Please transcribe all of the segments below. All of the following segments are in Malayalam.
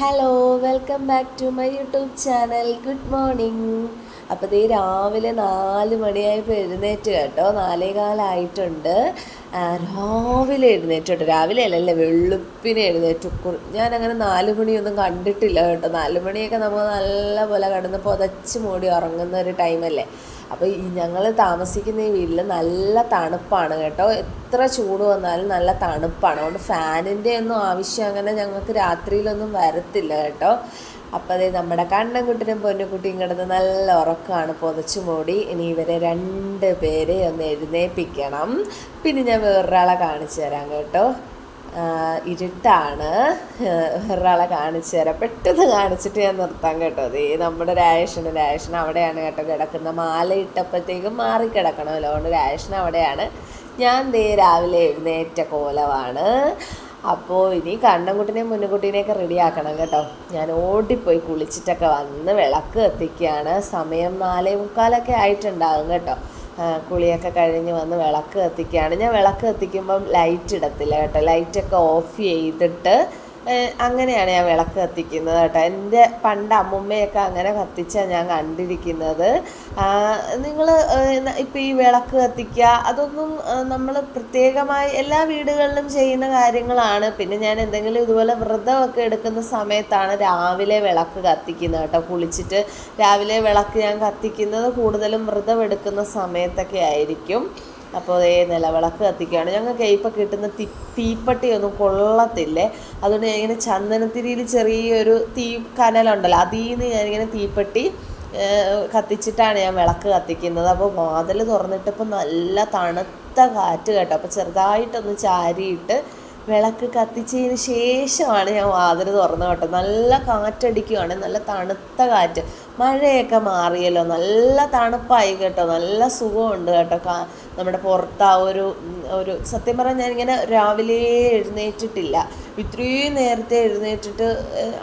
Hello welcome back to my YouTube channel good morning അപ്പോൾ ദേ രാവിലെ നാല് മണിയായി എഴുന്നേറ്റ് കേട്ടോ. നാലേകാലായിട്ടുണ്ട് ആ, രാവിലെ എഴുന്നേറ്റ് കേട്ടോ. രാവിലെ അല്ലല്ലേ വെളുപ്പിനെ എഴുന്നേറ്റ്. ഞാനങ്ങനെ നാല് മണിയൊന്നും കണ്ടിട്ടില്ല കേട്ടോ. നാല് മണിയൊക്കെ നമ്മൾ നല്ല പോലെ കിടന്ന് പുതച്ച് മൂടി ഉറങ്ങുന്ന ഒരു ടൈമല്ലേ അപ്പോൾ ഈ ഞങ്ങൾ താമസിക്കുന്ന ഈ വീട്ടിൽ നല്ല തണുപ്പാണ് കേട്ടോ. എത്ര ചൂട് വന്നാലും നല്ല തണുപ്പാണ്. അതുകൊണ്ട് ഫാനിന്റെ ഒന്നും ആവശ്യം അങ്ങനെ ഞങ്ങൾക്ക് രാത്രിയിലൊന്നും വരത്തില്ല കേട്ടോ. അപ്പോൾ അതേ നമ്മുടെ കണ്ണൻകുട്ടിനും പൊന്നുകുട്ടിയും കിടന്ന് നല്ല ഉറക്കമാണ് പുതച്ചു മൂടി. ഇനി ഇവരെ രണ്ട് പേരെ ഒന്ന് എഴുന്നേൽപ്പിക്കണം പിന്നെ ഞാൻ വേറൊരാളെ കാണിച്ചു തരാം കേട്ടോ. ഇരുട്ടാണ്. ഒരാളെ കാണിച്ചു തരാം. പെട്ടെന്ന് കാണിച്ചിട്ട് ഞാൻ നിർത്താം കേട്ടോ. അതേ നമ്മുടെ രാജേഷന് രാജേഷൻ അവിടെയാണ് കേട്ടോ കിടക്കുന്ന മാല ഇട്ടപ്പോഴത്തേക്കും മാറി കിടക്കണമല്ലോ അതുകൊണ്ട് രാജേഷൻ അവിടെയാണ്. ഞാൻ ദേ രാവിലെ എഴുന്നേറ്റ കോലമാണ്. അപ്പോൾ ഇനി കണ്ണൻകുട്ടിനെയും മുന്നുകുട്ടീനെയൊക്കെ റെഡിയാക്കണം കേട്ടോ. ഞാൻ ഓടിപ്പോയി കുളിച്ചിട്ടൊക്കെ വന്ന് വിളക്ക് കത്തിക്കുകയാണ്. സമയം നാലേ മുക്കാലൊക്കെ ആയിട്ടുണ്ടാകും കേട്ടോ. കുളിയൊക്കെ കഴിഞ്ഞ് വന്ന് വിളക്ക് കത്തിക്കുകയാണ്. ഞാൻ വിളക്ക് കത്തിക്കുമ്പം ലൈറ്റ് ഇടത്തില്ല കേട്ടോ. ലൈറ്റൊക്കെ ഓഫ് ചെയ്തിട്ട് അങ്ങനെയാണ് ഞാൻ വിളക്ക് കത്തിക്കുന്നത് കേട്ടോ. എന്റെ പണ്ട് അമ്മുമ്മയൊക്കെ അങ്ങനെ കത്തിച്ചാണ് ഞാൻ കണ്ടിരിക്കുന്നത്. നിങ്ങൾ ഇപ്പോൾ ഈ വിളക്ക് കത്തിക്കുക അതൊന്നും നമ്മൾ പ്രത്യേകമായി എല്ലാ വീടുകളിലും ചെയ്യുന്ന കാര്യങ്ങളാണ്. പിന്നെ ഞാൻ എന്തെങ്കിലും ഇതുപോലെ വ്രതമൊക്കെ എടുക്കുന്ന സമയത്താണ് രാവിലെ വിളക്ക് കത്തിക്കുന്നത് കേട്ടോ. കുളിച്ചിട്ട് രാവിലെ വിളക്ക് ഞാൻ കത്തിക്കുന്നത് കൂടുതലും വ്രതം എടുക്കുന്ന സമയത്തൊക്കെ ആയിരിക്കും. അപ്പോൾ അതേ നിലവിളക്ക് കത്തിക്കുകയാണ്. ഞങ്ങൾക്ക് ഇപ്പോൾ കിട്ടുന്ന തീ തീപ്പട്ടിയൊന്നും കൊള്ളത്തില്ലേ? അതുകൊണ്ട് ഞാനിങ്ങനെ ചന്ദനത്തിരിയിൽ ചെറിയൊരു തീ കനലുണ്ടല്ലോ അതിൽ നിന്ന് ഞാനിങ്ങനെ തീപ്പട്ടി കത്തിച്ചിട്ടാണ് ഞാൻ വിളക്ക് കത്തിക്കുന്നത്. അപ്പോൾ വാതിൽ തുറന്നിട്ടപ്പോൾ നല്ല തണുത്ത കാറ്റ് കേട്ടോ. അപ്പോൾ ചെറുതായിട്ടൊന്ന് ചാരിയിട്ട് വിളക്ക് കത്തിച്ചതിന് ശേഷമാണ് ഞാൻ വാതിൽ തുറന്നു കേട്ടോ. നല്ല കാറ്റടിക്കുകയാണ് നല്ല തണുത്ത കാറ്റ്. മഴയൊക്കെ മാറിയല്ലോ. നല്ല തണുപ്പായി കേട്ടോ. നല്ല സുഖമുണ്ട് കേട്ടോ. കാ നമ്മുടെ പുറത്ത് ആ ഒരു ഒരു സത്യം പറഞ്ഞാൽ ഞാനിങ്ങനെ രാവിലെ എഴുന്നേറ്റിട്ടില്ല. ഇത്രയും നേരത്തെ എഴുന്നേറ്റിട്ട്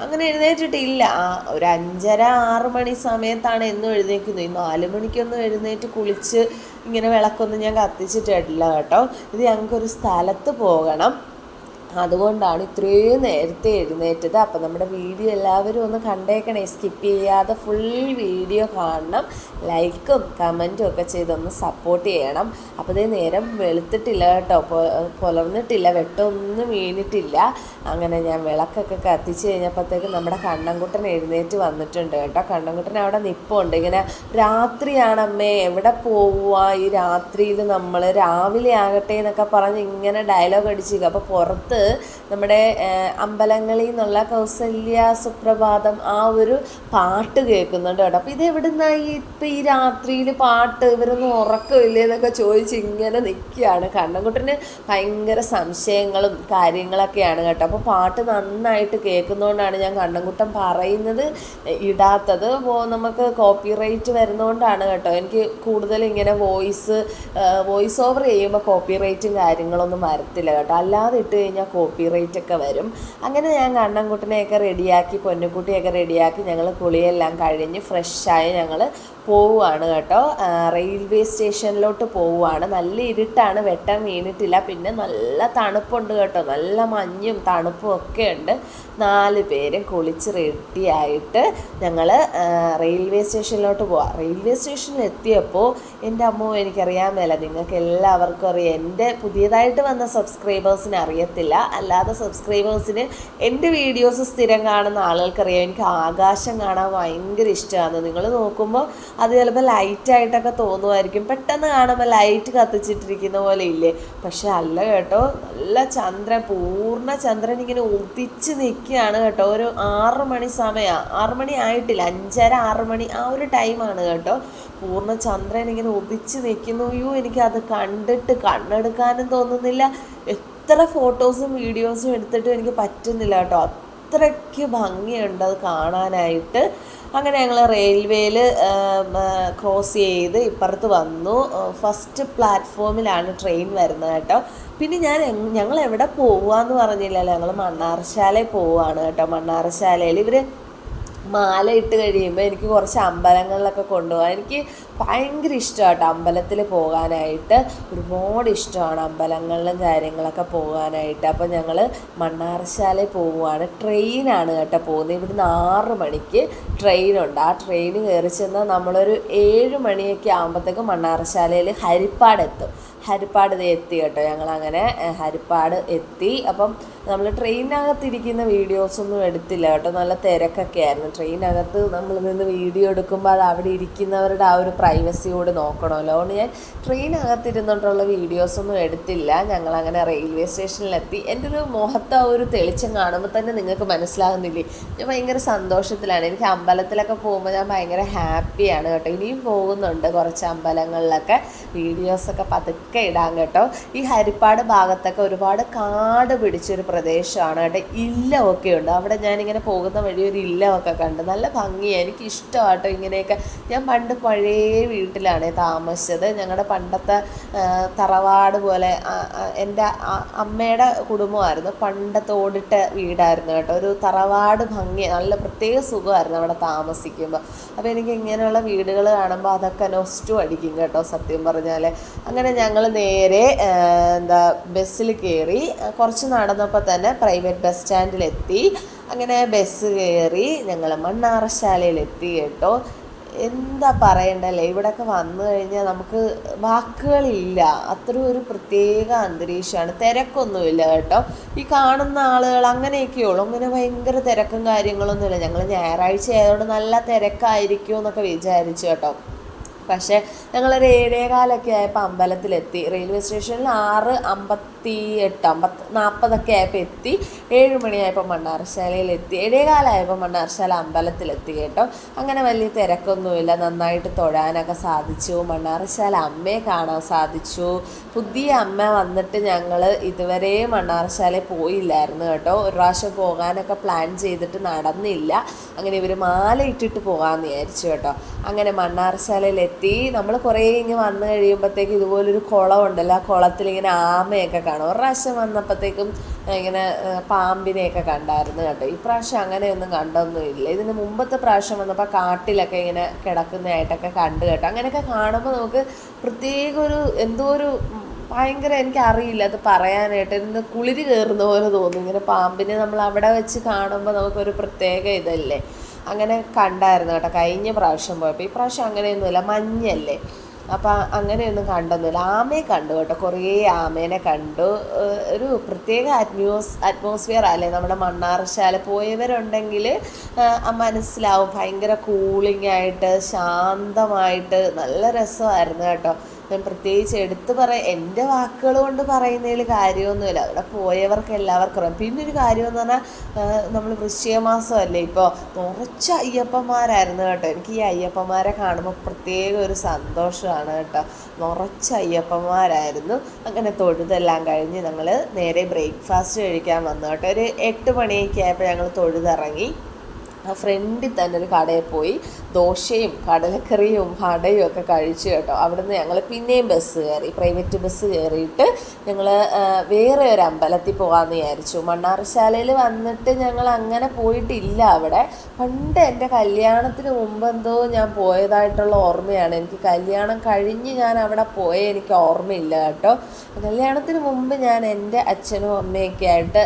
അങ്ങനെ എഴുന്നേറ്റിട്ടില്ല. ആ ഒരു അഞ്ചര ആറ് മണി സമയത്താണ് എന്നും എഴുന്നേക്കുന്നത് ഈ നാല് മണിക്കൊന്നും എഴുന്നേറ്റ് കുളിച്ച് ഇങ്ങനെ വിളക്കൊന്നും ഞാൻ കത്തിച്ചിട്ടില്ല കേട്ടോ. ഇത് ഞങ്ങൾക്കൊരു സ്ഥലത്ത് പോകണം. അതുകൊണ്ടാണ് ഇത്രയും നേരത്തെ എഴുന്നേറ്റത്. അപ്പം നമ്മുടെ വീഡിയോ എല്ലാവരും ഒന്ന് കണ്ടേക്കണേ. സ്കിപ്പ് ചെയ്യാതെ ഫുൾ വീഡിയോ കാണണം. ലൈക്കും കമന്റും ഒക്കെ ചെയ്തൊന്ന് സപ്പോർട്ട് ചെയ്യണം. അപ്പോൾ ഇതേ നേരം വെളുത്തിട്ടില്ല കേട്ടോ. പുലർന്നിട്ടില്ല. വെട്ടമൊന്നും വീണിട്ടില്ല. അങ്ങനെ ഞാൻ വിളക്കൊക്കെ കത്തിച്ച് കഴിഞ്ഞപ്പോഴത്തേക്ക് നമ്മുടെ കണ്ണൻകുട്ടൻ എഴുന്നേറ്റ് വന്നിട്ടുണ്ട് കേട്ടോ. കണ്ണൻകുട്ടൻ അവിടെ നിപ്പുണ്ട്. ഇങ്ങനെ രാത്രിയാണമ്മേ എവിടെ പോവുക ഈ രാത്രിയിൽ നമ്മൾ രാവിലെ ആകട്ടെ എന്നൊക്കെ പറഞ്ഞ് ഇങ്ങനെ ഡയലോഗ് അടിച്ചു അപ്പോൾ പുറത്ത് നമ്മുടെ അമ്പലങ്ങളിൽ നിന്നുള്ള കൗസല്യ സുപ്രഭാതം ആ ഒരു പാട്ട് കേൾക്കുന്നുണ്ട് കേട്ടോ. അപ്പോൾ ഇത് എവിടുന്നാ ഈ ഇപ്പം ഈ രാത്രിയിൽ പാട്ട് ഇവരൊന്നും ഉറക്കമില്ലേ എന്നൊക്കെ ചോദിച്ച് ഇങ്ങനെ നിൽക്കുകയാണ്. കണ്ണൻകുട്ടന് ഭയങ്കര സംശയങ്ങളും കാര്യങ്ങളൊക്കെയാണ് കേട്ടോ. അപ്പോൾ പാട്ട് നന്നായിട്ട് കേൾക്കുന്നതുകൊണ്ടാണ് ഞാൻ കണ്ണൻകുട്ടൻ പറയുന്നത് ഇടാത്തത്. നമുക്ക് കോപ്പിറൈറ്റ് വരുന്നതുകൊണ്ടാണ് കേട്ടോ. എനിക്ക് കൂടുതൽ ഇങ്ങനെ വോയിസ് വോയിസ് ഓവർ ചെയ്യുമ്പോൾ കോപ്പി കോപ്പിറൈറ്റും കാര്യങ്ങളൊന്നും വരത്തില്ല കേട്ടോ. അല്ലാതെ ഇട്ട് കഴിഞ്ഞാൽ കോപ്പിറൈറ്റ് ഒക്കെ വരും. അങ്ങനെ ഞാൻ കണ്ണൻകുട്ടനെയൊക്കെ റെഡിയാക്കി പൊന്നുകുട്ടിയൊക്കെ റെഡിയാക്കി ഞങ്ങൾ കുളിയെല്ലാം കഴിഞ്ഞ് ഫ്രഷായി ഞങ്ങൾ പോവുകയാണ് കേട്ടോ. റെയിൽവേ സ്റ്റേഷനിലോട്ട് പോവുകയാണ് നല്ല ഇരുട്ടാണ് വെട്ടം വീണിട്ടില്ല. പിന്നെ നല്ല തണുപ്പുണ്ട് കേട്ടോ. നല്ല മഞ്ഞും തണുപ്പും ഒക്കെ ഉണ്ട്. നാല് പേരും കുളിച്ച് റെഡിയായിട്ട് ഞങ്ങൾ റെയിൽവേ സ്റ്റേഷനിലോട്ട് പോവാം. റെയിൽവേ സ്റ്റേഷനിൽ എത്തിയപ്പോൾ എന്റെ അമ്മ എനിക്കറിയാൻ മേല നിങ്ങൾക്ക് എല്ലാവർക്കും അറിയാം. എന്റെ പുതിയതായിട്ട് വന്ന സബ്സ്ക്രൈബേഴ്സിന് അറിയത്തില്ല. അല്ലാതെ സബ്സ്ക്രൈബേഴ്സിന് എന്റെ വീഡിയോസ് സ്ഥിരം കാണുന്ന ആളുകൾക്കറിയാം. എനിക്ക് ആകാശം കാണാൻ ഭയങ്കര ഇഷ്ടമാണ്. നിങ്ങൾ നോക്കുമ്പോൾ അത് ചിലപ്പോൾ ലൈറ്റായിട്ടൊക്കെ തോന്നുമായിരിക്കും. പെട്ടെന്ന് കാണുമ്പോൾ ലൈറ്റ് കത്തിച്ചിട്ടിരിക്കുന്ന പോലെ ഇല്ലേ? പക്ഷെ അല്ല കേട്ടോ. നല്ല ചന്ദ്രൻ പൂർണ ചന്ദ്രൻ ഇങ്ങനെ ഉദിച്ച് നിൽക്കുകയാണ് കേട്ടോ. ഒരു ആറ് മണി സമയം. ആറ് മണി ആയിട്ടില്ല. അഞ്ചര ആറ് മണി ആ ഒരു ടൈമാണ് കേട്ടോ. പൂർണ ചന്ദ്രൻ ഇങ്ങനെ ഉദിച്ച് നിൽക്കുന്നു. അയ്യോ എനിക്കത് കണ്ടിട്ട് കണ്ണെടുക്കാനും തോന്നുന്നില്ല. എത്ര ഫോട്ടോസും വീഡിയോസും എടുത്തിട്ടും എനിക്ക് പറ്റുന്നില്ല കേട്ടോ. അത്രയ്ക്ക് ഭംഗിയുണ്ട് അത് കാണാനായിട്ട്. അങ്ങനെ ഞങ്ങൾ റെയിൽവേയിൽ ക്രോസ് ചെയ്ത് ഇപ്പുറത്ത് വന്നു. ഫസ്റ്റ് പ്ലാറ്റ്ഫോമിലാണ് ട്രെയിൻ വരുന്നത് കേട്ടോ. പിന്നെ ഞാൻ ഞങ്ങൾ എവിടെ പോവുക എന്ന് പറഞ്ഞില്ലല്ലോ. ഞങ്ങൾ മണ്ണാറശാലയിൽ പോവുകയാണ് കേട്ടോ. മണ്ണാറശാലയിൽ ഇവർ മാല ഇട്ട് കഴിയുമ്പോൾ എനിക്ക് കുറച്ച് അമ്പലങ്ങളിലൊക്കെ കൊണ്ടുപോകാൻ എനിക്ക് ഭയങ്കര ഇഷ്ടമാട്ടോ. അമ്പലത്തിൽ പോകാനായിട്ട് ഒരുപാട് ഇഷ്ടമാണ് അമ്പലങ്ങളിലും കാര്യങ്ങളൊക്കെ പോകാനായിട്ട്. അപ്പോൾ ഞങ്ങൾ മണ്ണാറശാല പോവുകയാണ് ട്രെയിനാണ് കേട്ടോ പോകുന്നത്. ഇവിടുന്ന് ആറ് മണിക്ക് ട്രെയിനുണ്ട്. ആ ട്രെയിൻ കയറി ചെന്നാൽ നമ്മളൊരു ഏഴ് മണിയൊക്കെ ആകുമ്പോഴത്തേക്കും മണ്ണാറശാലയിൽ ഹരിപ്പാട് എത്തും. ഹരിപ്പാട് എത്തി കേട്ടോ. ഞങ്ങളങ്ങനെ ഹരിപ്പാട് എത്തി. അപ്പം നമ്മൾ ട്രെയിനകത്തിരിക്കുന്ന വീഡിയോസൊന്നും എടുത്തില്ല കേട്ടോ. നല്ല തിരക്കൊക്കെ ആയിരുന്നു. ട്രെയിനകത്ത് നമ്മൾ നിന്ന് വീഡിയോ എടുക്കുമ്പോൾ അത് അവിടെ ഇരിക്കുന്നവരുടെ ആ ഒരു പ്രൈവസിയോട് നോക്കണമല്ലോ. അതുകൊണ്ട് ഞാൻ ട്രെയിനകത്തിരുന്നിട്ടുള്ള വീഡിയോസൊന്നും എടുത്തില്ല. ഞങ്ങളങ്ങനെ റെയിൽവേ സ്റ്റേഷനിലെത്തി എന്റെ ഒരു മുഖത്ത് ആ ഒരു തെളിച്ചം കാണുമ്പോൾ തന്നെ നിങ്ങൾക്ക് മനസ്സിലാകുന്നില്ലേ? ഞാൻ ഭയങ്കര സന്തോഷത്തിലാണ്. എനിക്ക് അമ്പലത്തിലൊക്കെ പോകുമ്പോൾ ഞാൻ ഭയങ്കര ഹാപ്പിയാണ് കേട്ടോ. ഇനിയും പോകുന്നുണ്ട് കുറച്ച് അമ്പലങ്ങളിലൊക്കെ. വീഡിയോസൊക്കെ പതുക്കെ ഇടാൻ കേട്ടോ. ഈ ഹരിപ്പാട് ഭാഗത്തൊക്കെ ഒരുപാട് കാട് പിടിച്ചൊരു പ്രദേശമാണ് കേട്ടോ. ഇല്ലമൊക്കെ ഉണ്ട്. അവിടെ ഞാനിങ്ങനെ പോകുന്ന വഴി ഒരു ഇല്ലമൊക്കെ കണ്ട് നല്ല ഭംഗിയാണ് എനിക്ക് ഇഷ്ടമാട്ടോ ഇങ്ങനെയൊക്കെ. ഞാൻ പണ്ട് പഴയ വീട്ടിലാണ് താമസിച്ചത്. ഞങ്ങളുടെ പണ്ടത്തെ തറവാട് പോലെ എന്റെ അമ്മയുടെ കുടുംബമായിരുന്നു. പണ്ടത്തെ ഓടിട്ട വീടായിരുന്നു കേട്ടോ. ഒരു തറവാട് ഭംഗി നല്ല പ്രത്യേക സുഖമായിരുന്നു അവിടെ താമസിക്കുമ്പോൾ അപ്പോൾ എനിക്ക് ഇങ്ങനെയുള്ള വീടുകൾ കാണുമ്പോൾ അതൊക്കെ നൊസ്റ്റു അടിക്കും കേട്ടോ സത്യം പറഞ്ഞാൽ അങ്ങനെ ഞങ്ങൾ നേരെ എന്താ ബസ്സിൽ കയറി കുറച്ച് നടന്നപ്പോൾ തന്നെ പ്രൈവറ്റ് ബസ് സ്റ്റാൻഡിലെത്തി. അങ്ങനെ ബസ് കയറി ഞങ്ങൾ മണ്ണാറശാലയിലെത്തി കേട്ടോ. എന്താ പറയണ്ടല്ലേ? ഇവിടെയൊക്കെ വന്നു കഴിഞ്ഞാൽ നമുക്ക് വാക്കുകളില്ല. അത്ര ഒരു പ്രത്യേക അന്തരീക്ഷമാണ്. തിരക്കൊന്നുമില്ല കേട്ടോ. ഈ കാണുന്ന ആളുകൾ അങ്ങനെയൊക്കെയുള്ളൂ അങ്ങനെ ഭയങ്കര തിരക്കും കാര്യങ്ങളൊന്നുമില്ല. ഞങ്ങൾ ഞായറാഴ്ച ആയതുകൊണ്ട് നല്ല തിരക്കായിരിക്കും എന്നൊക്കെ വിചാരിച്ചു കേട്ടോ. പക്ഷേ ഞങ്ങളൊരു ഏഴേകാലൊക്കെ ആയപ്പോൾ അമ്പലത്തിലെത്തി. റെയിൽവേ സ്റ്റേഷനിൽ ആറ് അമ്പത്തി എട്ട് അമ്പത്തി നാൽപ്പതൊക്കെ ആയപ്പോൾ എത്തി. ഏഴ് മണിയായപ്പോൾ മണ്ണാർശാലയിൽ എത്തി ഏഴേകാലായപ്പോൾ മണ്ണാർശാല അമ്പലത്തിലെത്തി കേട്ടോ. അങ്ങനെ വലിയ തിരക്കൊന്നുമില്ല. നന്നായിട്ട് തൊഴാനൊക്കെ സാധിച്ചു. മണ്ണാർശാല അമ്മയെ കാണാൻ സാധിച്ചു. പുതിയ അമ്മ വന്നിട്ട് ഞങ്ങൾ ഇതുവരെ മണ്ണാർശാലയിൽ പോയില്ലായിരുന്നു കേട്ടോ. ഒരു പ്രാവശ്യം പോകാനൊക്കെ പ്ലാൻ ചെയ്തിട്ട് നടന്നില്ല. അങ്ങനെ ഇവർ മാല ഇട്ടിട്ട് പോകാമെന്ന് വിചാരിച്ചു കേട്ടോ. അങ്ങനെ മണ്ണാർശാലയിൽ എത്തി നമ്മൾ കുറേ ഇങ്ങനെ വന്നു കഴിയുമ്പോഴത്തേക്ക് ഇതുപോലൊരു കുളം ഉണ്ടല്ലോ ആ കുളത്തിൽ ഇങ്ങനെ ആമയൊക്കെ കാണും. ഒരു പ്രാവശ്യം വന്നപ്പോഴത്തേക്കും ഇങ്ങനെ പാമ്പിനെയൊക്കെ കണ്ടായിരുന്നു കേട്ടോ. ഈ പ്രാവശ്യം അങ്ങനെയൊന്നും കണ്ടൊന്നുമില്ല ഇതിന് മുമ്പത്തെ പ്രാവശ്യം വന്നപ്പോൾ കാട്ടിലൊക്കെ ഇങ്ങനെ കിടക്കുന്നതായിട്ടൊക്കെ കണ്ടു കേട്ടോ. അങ്ങനെയൊക്കെ കാണുമ്പോൾ നമുക്ക് പ്രത്യേക ഒരു എന്തോ ഒരു ഭയങ്കര എനിക്കറിയില്ല അത് പറയാനായിട്ട് ഇന്ന് കുളിര് കയറുന്ന പോലെ തോന്നുന്നു ഇങ്ങനെ പാമ്പിനെ നമ്മൾ അവിടെ വെച്ച് കാണുമ്പോൾ നമുക്കൊരു പ്രത്യേക ഇതല്ലേ. അങ്ങനെ കണ്ടായിരുന്നു കേട്ടോ കഴിഞ്ഞ പ്രാവശ്യം പോയപ്പോൾ ഈ പ്രാവശ്യം അങ്ങനെയൊന്നുമില്ല മഞ്ഞല്ലേ? അപ്പം അങ്ങനെയൊന്നും കണ്ടൊന്നുമില്ല. ആമയെ കണ്ടു കേട്ടോ കുറേ ആമേനെ കണ്ടു. ഒരു പ്രത്യേക അറ്റ്മോസ് അറ്റ്മോസ്ഫിയർ അല്ലേ നമ്മുടെ മണ്ണാർശാല. പോയവരുണ്ടെങ്കിൽ മനസ്സിലാവും. ഭയങ്കര കൂളിംഗ് ആയിട്ട് ശാന്തമായിട്ട് നല്ല രസമായിരുന്നു കേട്ടോ. ഞാൻ പ്രത്യേകിച്ച് എടുത്തു പറ എന്റെ വാക്കുകൾ കൊണ്ട് പറയുന്നതിൽ കാര്യമൊന്നുമില്ല. അവിടെ പോയവർക്ക് എല്ലാവർക്കും അറിയാം. പിന്നെ ഒരു കാര്യമെന്ന് പറഞ്ഞാൽ നമ്മൾ വൃശ്ചിക മാസമല്ലേ ഇപ്പോൾ കുറച്ച് അയ്യപ്പന്മാരായിരുന്നു കേട്ടോ. എനിക്ക് ഈ അയ്യപ്പന്മാരെ കാണുമ്പോൾ പ്രത്യേക ഒരു സന്തോഷമാണ് കേട്ടോ. നിറച്ച് അയ്യപ്പന്മാരായിരുന്നു. അങ്ങനെ തൊഴുതെല്ലാം കഴിഞ്ഞ് ഞങ്ങൾ നേരെ ബ്രേക്ക്ഫാസ്റ്റ് കഴിക്കാൻ വന്നു കേട്ടോ. ഒരു എട്ട് മണിയൊക്കെ ആയപ്പോൾ ഞങ്ങൾ തൊഴുതിറങ്ങി. ആ ഫ്രണ്ടിൽ തന്നെ ഒരു കടയിൽ പോയി. ദോശയും കടലക്കറിയും വടയും ഒക്കെ കഴിച്ചു കേട്ടോ. അവിടുന്ന് ഞങ്ങൾ പിന്നെയും ബസ് കയറി. പ്രൈവറ്റ് ബസ് കയറിയിട്ട് ഞങ്ങൾ വേറെ ഒരു അമ്പലത്തിൽ പോകാമെന്ന് വിചാരിച്ചു. മണ്ണാറശാലയിൽ വന്നിട്ട് ഞങ്ങൾ അങ്ങനെ പോയിട്ടില്ല അവിടെ. പണ്ട് എന്റെ കല്യാണത്തിന് മുമ്പ് എന്തോ ഞാൻ പോയതായിട്ടുള്ള ഓർമ്മയാണ്. എനിക്ക് കല്യാണം കഴിഞ്ഞ് ഞാൻ അവിടെ പോയ എനിക്ക് ഓർമ്മയില്ല കേട്ടോ. കല്യാണത്തിന് മുമ്പ് ഞാൻ എന്റെ അച്ഛനും അമ്മയൊക്കെ ആയിട്ട്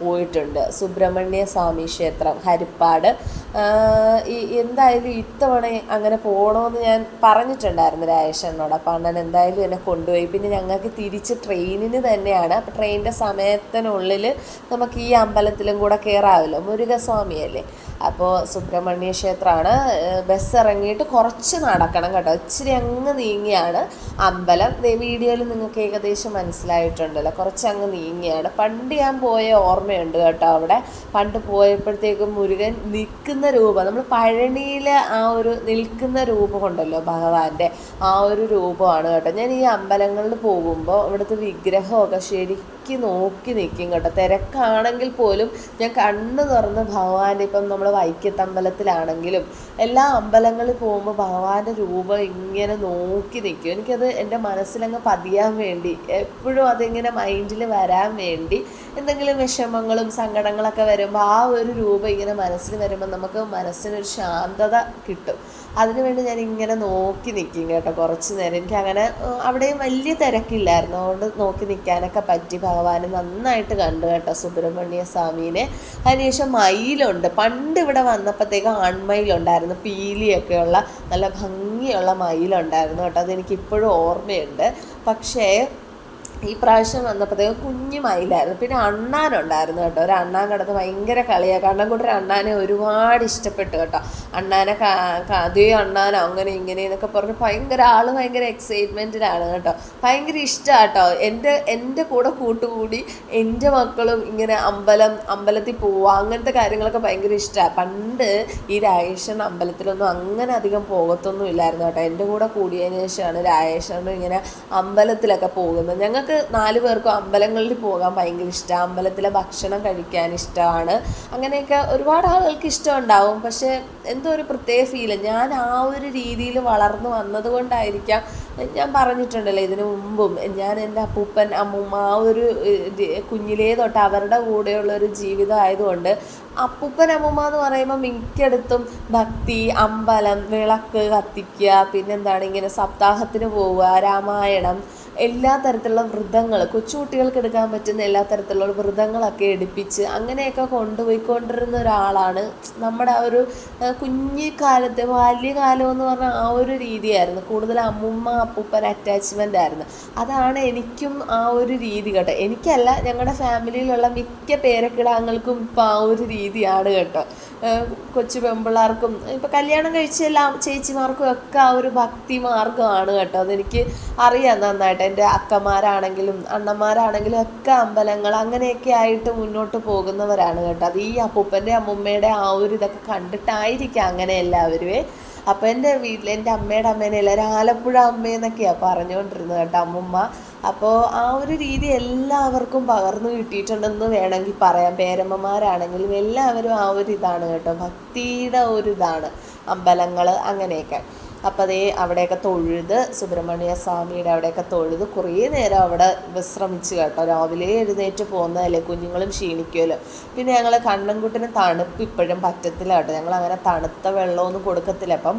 പോയിട്ടുണ്ട്. സുബ്രഹ്മണ്യ സ്വാമി ക്ഷേത്രം ഹരിപ്പാട്. എന്തായാലും ഇത്തവണ അങ്ങനെ പോകണമെന്ന് ഞാൻ പറഞ്ഞിട്ടുണ്ടായിരുന്നു രാജേഷനോട് അപ്പം അണ്ണൻ എന്തായാലും എന്നെ കൊണ്ടുപോയി. പിന്നെ ഞങ്ങൾക്ക് തിരിച്ച് ട്രെയിനിന് തന്നെയാണ്. അപ്പം ട്രെയിനിന്റെ സമയത്തിനുള്ളിൽ നമുക്ക് ഈ അമ്പലത്തിലും കൂടെ കയറാമല്ലോ മുരുകസ്വാമിയല്ലേ? അപ്പോൾ സുബ്രഹ്മണ്യ ക്ഷേത്രമാണ് ബസ് ഇറങ്ങിയിട്ട് കുറച്ച് നടക്കണം കേട്ടോ. ഇച്ചിരി അങ്ങ് നീങ്ങിയാണ് അമ്പലം. വീഡിയോയിൽ നിങ്ങൾക്ക് ഏകദേശം മനസ്സിലായിട്ടുണ്ടല്ലോ. കുറച്ച് അങ്ങ് നീങ്ങിയാണ്. പണ്ട് ഞാൻ പോയ ഓർമ്മയുണ്ട് കേട്ടോ അവിടെ. പണ്ട് പോയപ്പോഴത്തേക്കും മുരുകൻ നിൽക്കുന്ന രൂപം നമ്മൾ പഴനിയിൽ ആ ഒരു നിൽക്കുന്ന രൂപമുണ്ടല്ലോ ഭഗവാന്റെ ആ ഒരു രൂപമാണ് കേട്ടോ. ഞാൻ ഈ അമ്പലങ്ങളിൽ പോകുമ്പോൾ ഇവിടുത്തെ വിഗ്രഹമൊക്കെ ശരിക്കും നോക്കി നോക്കി നിൽക്കും കേട്ടോ. തിരക്കാണെങ്കിൽ പോലും ഞാൻ കണ്ണ് തുറന്ന് ഭഗവാന്റെ ഇപ്പം നമ്മൾ വൈക്കത്തമ്പലത്തിലാണെങ്കിലും എല്ലാ അമ്പലങ്ങളിൽ പോകുമ്പോൾ ഭഗവാന്റെ രൂപം ഇങ്ങനെ നോക്കി നിൽക്കും എനിക്കത് എന്റെ മനസ്സിലങ്ങ് പതിയാൻ വേണ്ടി എപ്പോഴും അതിങ്ങനെ മൈൻഡിൽ വരാൻ വേണ്ടി എന്തെങ്കിലും വിഷമങ്ങളും സങ്കടങ്ങളൊക്കെ വരുമ്പോൾ ആ ഒരു രൂപം ഇങ്ങനെ മനസ്സിൽ വരുമ്പോൾ നമുക്ക് മനസ്സിനൊരു ശാന്തത കിട്ടും. അതിനുവേണ്ടി ഞാൻ ഇങ്ങനെ നോക്കി നിൽക്കും കേട്ടോ കുറച്ച് നേരം. എനിക്ക് അങ്ങനെ അവിടെ അവിടെയും വലിയ തിരക്കില്ലായിരുന്നു. അതുകൊണ്ട് നോക്കി നിൽക്കാനൊക്കെ പറ്റി. ഭഗവാനെ നന്നായിട്ട് കണ്ടു കേട്ടോ സുബ്രഹ്മണ്യ സ്വാമീനെ. അതിനുശേഷം മയിലുണ്ട്. പണ്ട് ഇവിടെ വന്നപ്പോഴത്തേക്ക് ആൺമയിലുണ്ടായിരുന്നു. പീലിയൊക്കെയുള്ള നല്ല ഭംഗിയുള്ള മയിലുണ്ടായിരുന്നു കേട്ടോ. അതെനിക്ക് ഇപ്പോഴും ഓർമ്മയുണ്ട്. പക്ഷേ ഈ പ്രാവശ്യം വന്നപ്പോഴത്തേക്കും കുഞ്ഞു മയിലായിരുന്നു. പിന്നെ അണ്ണാനുണ്ടായിരുന്നു കേട്ടോ. ഒരു അണ്ണാൻ കിടന്ന് ഭയങ്കര കളിയാണ് കണ്ണം കൂട്ടർ അണ്ണാനെ ഒരുപാട് ഇഷ്ടപ്പെട്ടു കേട്ടോ. അണ്ണാനെ കഥയോ അണ്ണാനോ അങ്ങനെ ഇങ്ങനെ എന്നൊക്കെ പറഞ്ഞ് ഭയങ്കര ആൾ ഭയങ്കര എക്സൈറ്റ്മെന്റിലാണ് കേട്ടോ. ഭയങ്കര ഇഷ്ടമാണ് കേട്ടോ. എന്റെ എന്റെ കൂടെ കൂട്ടുകൂടി എന്റെ മക്കളും ഇങ്ങനെ അമ്പലം അമ്പലത്തിൽ പോവുക അങ്ങനത്തെ കാര്യങ്ങളൊക്കെ ഭയങ്കര ഇഷ്ടമാണ് പണ്ട് ഈ രാജേഷൻ അമ്പലത്തിലൊന്നും അങ്ങനെ അധികം പോകത്തൊന്നും ഇല്ലായിരുന്നു കേട്ടോ. എന്റെ കൂടെ കൂടിയതിന് ശേഷമാണ് രാജേഷനും ഇങ്ങനെ അമ്പലത്തിലൊക്കെ പോകുന്നത്. ഞങ്ങൾക്ക് നാല് പേർക്കും അമ്പലങ്ങളിൽ പോകാൻ ഭയങ്കര ഇഷ്ടമാണ് അമ്പലത്തിലെ ഭക്ഷണം കഴിക്കാൻ ഇഷ്ടമാണ് അങ്ങനെയൊക്കെ ഒരുപാട് ആളുകൾക്ക് ഇഷ്ടമുണ്ടാവും. പക്ഷേ എന്തോ ഒരു പ്രത്യേക ഫീൽ ഞാൻ ആ ഒരു രീതിയിൽ വളർന്നു വന്നത് കൊണ്ടായിരിക്കാം ഞാൻ പറഞ്ഞിട്ടുണ്ടല്ലോ ഇതിനു മുമ്പും ഞാൻ എന്റെ അപ്പൂപ്പൻ അമ്മൂമ്മ ആ ഒരു കുഞ്ഞിലേ തൊട്ട് അവരുടെ കൂടെയുള്ള ഒരു ജീവിതം ആയതുകൊണ്ട് അപ്പൂപ്പൻ അമ്മൂമ്മ എന്ന് പറയുമ്പോൾ മിക്കയിടത്തും ഭക്തി അമ്പലം വിളക്ക് കത്തിക്കുക പിന്നെന്താണ് ഇങ്ങനെ സപ്താഹത്തിന് പോവുക രാമായണം എല്ലാ തരത്തിലുള്ള വ്രതങ്ങൾ കൊച്ചുകുട്ടികൾക്ക് എടുക്കാൻ പറ്റുന്ന എല്ലാ തരത്തിലുള്ള വ്രതങ്ങളൊക്കെ എടുപ്പിച്ച് അങ്ങനെയൊക്കെ കൊണ്ടുപോയിക്കൊണ്ടിരുന്ന ഒരാളാണ് നമ്മുടെ ആ ഒരു കുഞ്ഞു ബാല്യകാലം എന്ന് പറഞ്ഞ ആ ഒരു രീതിയായിരുന്നു. കൂടുതൽ അമ്മുമ്മ അപ്പൂപ്പൻ അറ്റാച്ച്മെന്റ് ആയിരുന്നു. അതാണ് എനിക്കും ആ ഒരു രീതി കേട്ടോ. എനിക്കല്ല ഞങ്ങളുടെ ഫാമിലിയിലുള്ള മിക്ക പേരക്കിടാങ്ങൾക്കും ഇപ്പം ആ ഒരു രീതിയാണ് കേട്ടോ. കൊച്ചു പെമ്പിള്ളാർക്കും ഇപ്പം കല്യാണം കഴിച്ച എല്ലാ ചേച്ചിമാർക്കും ഒക്കെ ആ ഒരു ഭക്തി മാർഗമാണ് കേട്ടോ. അതെനിക്ക് അറിയാം നന്നായിട്ട്. എന്റെ അക്കമാരാണെങ്കിലും അണ്ണന്മാരാണെങ്കിലും ഒക്കെ അമ്പലങ്ങൾ അങ്ങനെയൊക്കെ ആയിട്ട് മുന്നോട്ട് പോകുന്നവരാണ് കേട്ടോ. അത് ഈ അപ്പൂപ്പന്റെ അമ്മുമ്മയുടെ ആ ഒരു ഇതൊക്കെ കണ്ടിട്ടായിരിക്കാം അങ്ങനെ എല്ലാവരുമേ അപ്പോൾ എന്റെ വീട്ടിൽ എന്റെ അമ്മയുടെ അമ്മേനെ എല്ലാവരും ആലപ്പുഴ അമ്മയെന്നൊക്കെയാണ് പറഞ്ഞുകൊണ്ടിരുന്നത് കേട്ടോ അമ്മുമ്മ. അപ്പോൾ ആ ഒരു രീതി എല്ലാവർക്കും പകർന്നു കിട്ടിയിട്ടുണ്ടെന്ന് വേണമെങ്കിൽ പറയാം. പേരമ്മമാരാണെങ്കിലും എല്ലാവരും ആ ഒരു ഇതാണ് കേട്ടോ. ഭക്തിയുടെ ഒരു ഇതാണ് അമ്പലങ്ങൾ അങ്ങനെയൊക്കെ. അപ്പോൾ അതേ അവിടെയൊക്കെ തൊഴുത് സുബ്രഹ്മണ്യ സ്വാമിയുടെ അവിടെയൊക്കെ തൊഴുത് കുറേ നേരം അവിടെ വിശ്രമിച്ച് കേട്ടോ. രാവിലെ എഴുന്നേറ്റ് പോകുന്നതല്ലേ കുഞ്ഞുങ്ങളും ക്ഷീണിക്കുമല്ലോ പിന്നെ ഞങ്ങൾ കണ്ണൻകുട്ടിന് തണുപ്പ് ഇപ്പോഴും പറ്റത്തില്ല കേട്ടോ. ഞങ്ങൾ അങ്ങനെ തണുത്ത വെള്ളമൊന്നും കൊടുക്കത്തില്ല. അപ്പം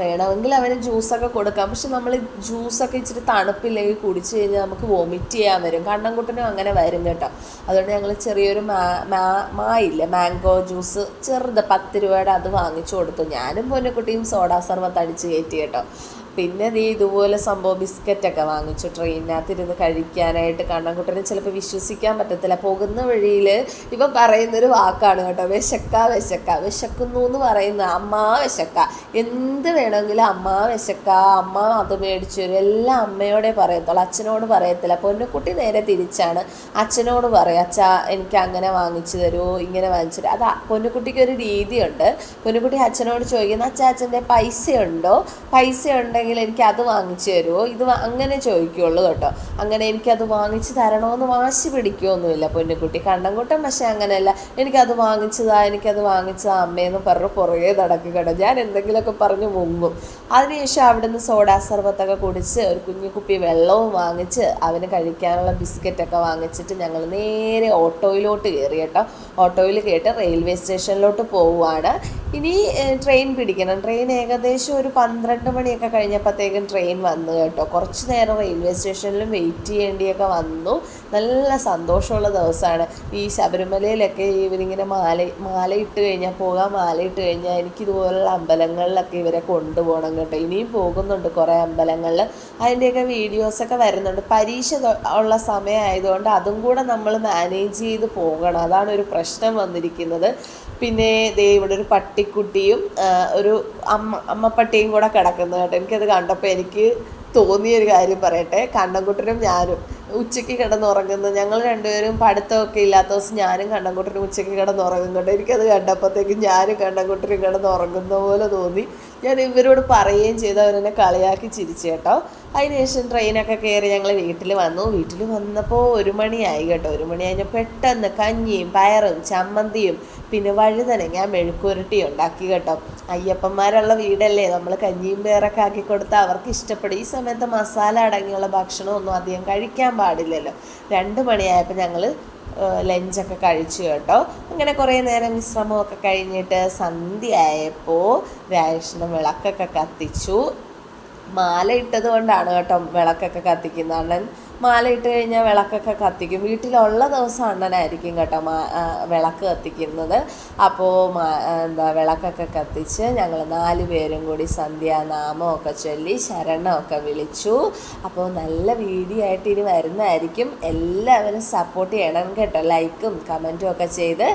വേണമെങ്കിൽ അവന് ജ്യൂസൊക്കെ കൊടുക്കാം. പക്ഷെ നമ്മൾ ജ്യൂസൊക്കെ ഇച്ചിരി തണുപ്പില്ലെങ്കിൽ കുടിച്ചു കഴിഞ്ഞാൽ നമുക്ക് വോമിറ്റ് ചെയ്യാൻ വരും. കണ്ണൻകുട്ടനും അങ്ങനെ വരും കേട്ടോ. അതുകൊണ്ട് ഞങ്ങൾ ചെറിയൊരു മാ മാ മായില്ലേ മാംഗോ ജ്യൂസ് ചെറുത് പത്ത് രൂപയുടെ അത് വാങ്ങിച്ചു കൊടുത്തു. ഞാനും പൊന്നുകുട്ടിയും സോഡാ സർവത്ത് അടിച്ച് കയറ്റി കേട്ടോ. പിന്നെ നീ ഇതുപോലെ സംഭവം ബിസ്ക്കറ്റൊക്കെ വാങ്ങിച്ചു ട്രെയിനിനകത്ത് ഇരുന്ന് കഴിക്കാനായിട്ട് കണ്ണൻകുട്ടനെ ചിലപ്പോൾ വിശ്വസിക്കാൻ പറ്റത്തില്ല. പോകുന്ന വഴിയിൽ ഇവ പറയുന്നൊരു വാക്കാണ് കേട്ടോ. വിശക്ക വിശക്ക വിശക്കുന്നു എന്ന് പറയുന്ന അമ്മ വിശക്ക. എന്ത് വേണമെങ്കിലും അമ്മ വിശക്ക അമ്മ അത് മേടിച്ചു തരും. എല്ലാം അമ്മയോടെ പറയത്തുള്ളൂ. അച്ഛനോട് പറയത്തില്ല. പൊന്നുകുട്ടി നേരെ തിരിച്ചാണ്. അച്ഛനോട് പറയും അച്ഛാ എനിക്ക് അങ്ങനെ വാങ്ങിച്ചു തരുമോ ഇങ്ങനെ വാങ്ങിച്ചു തരുമോ അത് പൊന്നുകുട്ടിക്ക് ഒരു രീതിയുണ്ട്. പൊന്നുകുട്ടി അച്ഛനോട് ചോദിക്കുന്ന അച്ഛാ അച്ഛന്റെ പൈസ ഉണ്ടോ പൈസ ഉണ്ടെങ്കിൽ എനിക്ക് അത് വാങ്ങിച്ചു തരുമോ ഇത് അങ്ങനെ ചോദിക്കുള്ളൂ കേട്ടോ. അങ്ങനെ എനിക്കത് വാങ്ങിച്ചു തരണമെന്ന് വാശി പിടിക്കുകയൊന്നുമില്ല പൊന്നുകുട്ടി. കണ്ണൻകുട്ടൻ പക്ഷേ അങ്ങനെയല്ല. എനിക്കത് വാങ്ങിച്ചതാ എനിക്കത് വാങ്ങിച്ചതാ അമ്മയെന്ന് പറഞ്ഞ് പുറകെ നടക്കും കേട്ടോ. ഞാൻ എന്തെങ്കിലുമൊക്കെ പറഞ്ഞ് മുങ്ങും. അതിനുശേഷം അവിടുന്ന് സോഡാ സർബത്തൊക്കെ കുടിച്ച് ഒരു കുഞ്ഞു കുപ്പി വെള്ളവും വാങ്ങിച്ച് അവന് കഴിക്കാനുള്ള ബിസ്ക്കറ്റൊക്കെ വാങ്ങിച്ചിട്ട് ഞങ്ങൾ നേരെ ഓട്ടോയിലോട്ട് കയറി കേട്ടോ. ഓട്ടോയിൽ കയറ്റി റെയിൽവേ സ്റ്റേഷനിലോട്ട് പോവുകയാണ് ഇനി ട്രെയിൻ പിടിക്കണം. ട്രെയിൻ ഏകദേശം ഒരു പന്ത്രണ്ട് മണിയൊക്കെ കഴിഞ്ഞപ്പോഴത്തേക്കും ട്രെയിൻ വന്നു കേട്ടോ. കുറച്ച് നേരം റെയിൽവേ സ്റ്റേഷനിലും വെയിറ്റ് ചെയ്യേണ്ടിയൊക്കെ വന്നു. നല്ല സന്തോഷമുള്ള ദിവസമാണ്. ഈ ശബരിമലയിലൊക്കെ ഇവരിങ്ങനെ മാല മാല ഇട്ട് കഴിഞ്ഞാൽ പോകാൻ മാല ഇട്ട് കഴിഞ്ഞാൽ എനിക്കിതുപോലുള്ള അമ്പലങ്ങളിലൊക്കെ ഇവരെ കൊണ്ടുപോകണം കേട്ടോ. ഇനിയും പോകുന്നുണ്ട് കുറേ അമ്പലങ്ങളിൽ. അതിന്റെയൊക്കെ വീഡിയോസൊക്കെ വരുന്നുണ്ട്. പരീക്ഷ ഉള്ള സമയമായതുകൊണ്ട് അതും കൂടെ നമ്മൾ മാനേജ് ചെയ്ത് പോകണം. അതാണ് ഒരു പ്രശ്നം വന്നിരിക്കുന്നത്. പിന്നെ ദേ ഇവിടെ ഒരു പട്ടിക്കുട്ടിയും ഒരു അമ്മ അമ്മ അമ്മപ്പട്ടിയും കൂടെ കിടക്കുന്നത് കേട്ടോ. എനിക്കത് കണ്ടപ്പോൾ എനിക്ക് തോന്നിയൊരു കാര്യം പറയട്ടെ. കണ്ണൻകുട്ടനും ഞാനും ഉച്ചയ്ക്ക് കിടന്നുറങ്ങുന്നത് ഞങ്ങൾ രണ്ടുപേരും പഠിത്തമൊക്കെ ഇല്ലാത്ത ദിവസം ഞാനും കണ്ണൻകുട്ടനും ഉച്ചയ്ക്ക് കിടന്നുറങ്ങുന്നുണ്ട്. എനിക്കത് കണ്ടപ്പോഴത്തേക്കും ഞാനും കണ്ണൻകുട്ടനും കിടന്നുറങ്ങുന്ന പോലെ തോന്നി. ഞാൻ ഇവരോട് പറയുകയും ചെയ്തു അവരെന്നെ കളിയാക്കി ചിരിച്ചു കേട്ടോ. അതിനുശേഷം ട്രെയിനൊക്കെ കയറി ഞങ്ങൾ വീട്ടിൽ വന്നു. വീട്ടിൽ വന്നപ്പോൾ ഒരു മണിയായി കേട്ടോ. ഒരു മണി കഴിഞ്ഞാൽ പെട്ടെന്ന് കഞ്ഞിയും പയറും ചമ്മന്തിയും പിന്നെ വഴുതനങ്ങ മെഴുക്കുരുട്ടി ഉണ്ടാക്കി കേട്ടോ. അയ്യപ്പന്മാരുള്ള വീടല്ലേ? നമ്മൾ കഞ്ഞിയും പയറൊക്കെ ആക്കി കൊടുത്താൽ അവർക്ക് ഇഷ്ടപ്പെടും. ഈ സമയത്ത് മസാല അടങ്ങിയുള്ള ഭക്ഷണമൊന്നും അധികം കഴിക്കാൻ പാടില്ലല്ലോ. രണ്ട് മണിയായപ്പോൾ ഞങ്ങൾ ലഞ്ചൊക്കെ കഴിച്ചു കേട്ടോ. അങ്ങനെ കുറേ നേരം വിശ്രമമൊക്കെ കഴിഞ്ഞിട്ട് സന്ധ്യ സന്ധ്യയായപ്പോൾ രാജേഷിന്റെ വിളക്കൊക്കെ കത്തിച്ചു. മാല ഇട്ടത് കൊണ്ടാണ് കേട്ടോ വിളക്കൊക്കെ കത്തിക്കുന്നത്. അണ്ണൻ മാല ഇട്ട് കഴിഞ്ഞാൽ വിളക്കൊക്കെ കത്തിക്കും. വീട്ടിലുള്ള ദിവസം അണ്ണനായിരിക്കും കേട്ടോ മാ വിളക്ക് കത്തിക്കുന്നത്. അപ്പോൾ എന്താ വിളക്കൊക്കെ കത്തിച്ച് ഞങ്ങൾ നാല് പേരും കൂടി സന്ധ്യാനാമമൊക്കെ ചൊല്ലി ശരണമൊക്കെ വിളിച്ചു. അപ്പോൾ നല്ല വീഡിയോ ആയിട്ട് ഇനി വരുന്നതായിരിക്കും. എല്ലാവരും സപ്പോർട്ട് ചെയ്യണം കേട്ടോ. ലൈക്കും കമന്റും ഒക്കെ ചെയ്ത്